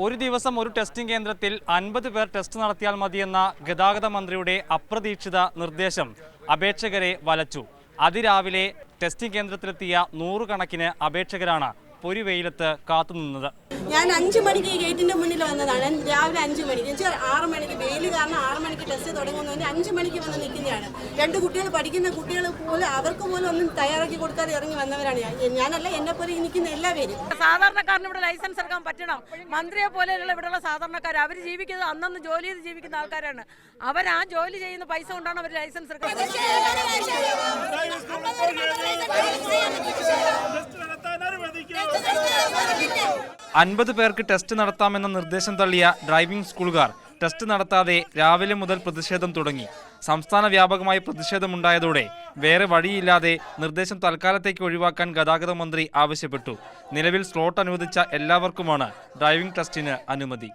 ഒരു ദിവസം ഒരു ടെസ്റ്റിംഗ് കേന്ദ്രത്തിൽ അൻപത് പേർ ടെസ്റ്റ് നടത്തിയാൽ മതിയെന്ന ഗതാഗത മന്ത്രിയുടെ അപ്രതീക്ഷിത നിർദ്ദേശം അപേക്ഷകരെ വലച്ചു. അതിരാവിലെ ടെസ്റ്റിംഗ് കേന്ദ്രത്തിലെത്തിയ നൂറുകണക്കിന് അപേക്ഷകരാണ് പൊരുവെയിലത്ത് കാത്തുനിന്നത്. ഞാൻ അഞ്ച് മണിക്ക് ഈ ഗേറ്റിന്റെ മുന്നിൽ വന്നതാണ്. രാവിലെ അഞ്ച് മണിക്ക്. ആറു മണിക്ക് വെയിൽ കാരണം ആറ് മണിക്ക് ടെസ്റ്റ് തുടങ്ങുന്നതിന് അഞ്ച് മണിക്ക് വന്ന് നിൽക്കുന്നതാണ്. രണ്ട് കുട്ടികൾ പഠിക്കുന്ന കുട്ടികൾ പോലും അവർക്ക് പോലും ഒന്നും തയ്യാറാക്കി കൊടുക്കാതെ ഇറങ്ങി വന്നവരാണ് ഞാനല്ല എന്നെ പോലെ നിൽക്കുന്ന എല്ലാവരും. സാധാരണക്കാരന് ഇവിടെ ലൈസൻസ് എടുക്കാൻ പറ്റണം? മന്ത്രിയെ പോലെയുള്ള ഇവിടെയുള്ള സാധാരണക്കാർ അവർ ജീവിക്കുന്നത് അന്നന്ന് ജോലി ചെയ്ത് ജീവിക്കുന്ന ആൾക്കാരാണ്. അവർ ആ ജോലി ചെയ്യുന്ന പൈസ കൊണ്ടാണ് അവർ ലൈസൻസ് എടുക്കുന്നത്. അൻപത് പേർക്ക് ടെസ്റ്റ് നടത്താമെന്ന നിർദ്ദേശം തള്ളിയ ഡ്രൈവിംഗ് സ്കൂളുകാർ ടെസ്റ്റ് നടത്താതെ രാവിലെ മുതൽ പ്രതിഷേധം തുടങ്ങി. സംസ്ഥാന വ്യാപകമായി പ്രതിഷേധമുണ്ടായതോടെ വേറെ വഴിയില്ലാതെ നിർദ്ദേശം തൽക്കാലത്തേക്ക് ഒഴിവാക്കാൻ ഗതാഗത മന്ത്രി ആവശ്യപ്പെട്ടു. നിലവിൽ സ്ലോട്ട് അനുവദിച്ച എല്ലാവർക്കുമാണ് ഡ്രൈവിംഗ് ടെസ്റ്റിന് അനുമതി.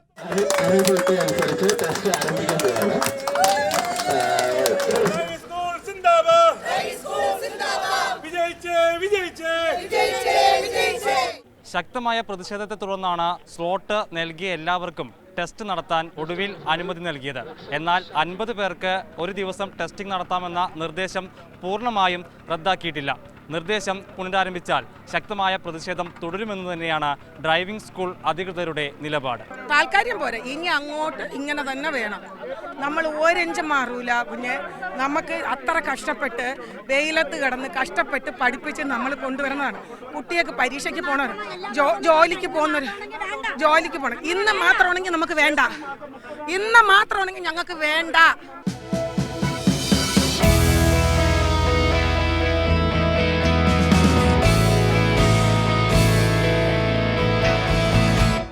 ശക്തമായ പ്രതിഷേധത്തെ തുടർന്നാണ് സ്ലോട്ട് നൽകിയ എല്ലാവർക്കും ടെസ്റ്റ് നടത്താൻ ഒടുവിൽ അനുമതി നൽകിയത്. എന്നാൽ അൻപത് പേർക്ക് ഒരു ദിവസം ടെസ്റ്റിംഗ് നടത്താമെന്ന നിർദ്ദേശം പൂർണമായും റദ്ദാക്കിയിട്ടില്ല. നിർദ്ദേശം പുനരാരംഭിച്ചാൽ ശക്തമായ പ്രതിഷേധം തുടരുമെന്ന് തന്നെയാണ് ഡ്രൈവിംഗ് സ്കൂൾ അധികൃതരുടെ നിലപാട്. താൽക്കാര്യം പോരെ. ഇനി അങ്ങോട്ട് ഇങ്ങനെ തന്നെ വേണം. നമ്മൾ ഒരഞ്ച് മാറൂല. കുഞ്ഞ് നമുക്ക് അത്ര കഷ്ടപ്പെട്ട് വെയിലത്ത് കിടന്ന് കഷ്ടപ്പെട്ട് പഠിപ്പിച്ച് നമ്മൾ കൊണ്ടുവരുന്നതാണ്. കുട്ടിയൊക്കെ പരീക്ഷയ്ക്ക് പോണവർ ജോലിക്ക് പോകുന്നവർ ജോലിക്ക് പോകണം ഇന്ന് മാത്രമാണെങ്കിൽ നമുക്ക് വേണ്ട. ഇന്ന് മാത്രമാണെങ്കിൽ ഞങ്ങൾക്ക് വേണ്ട.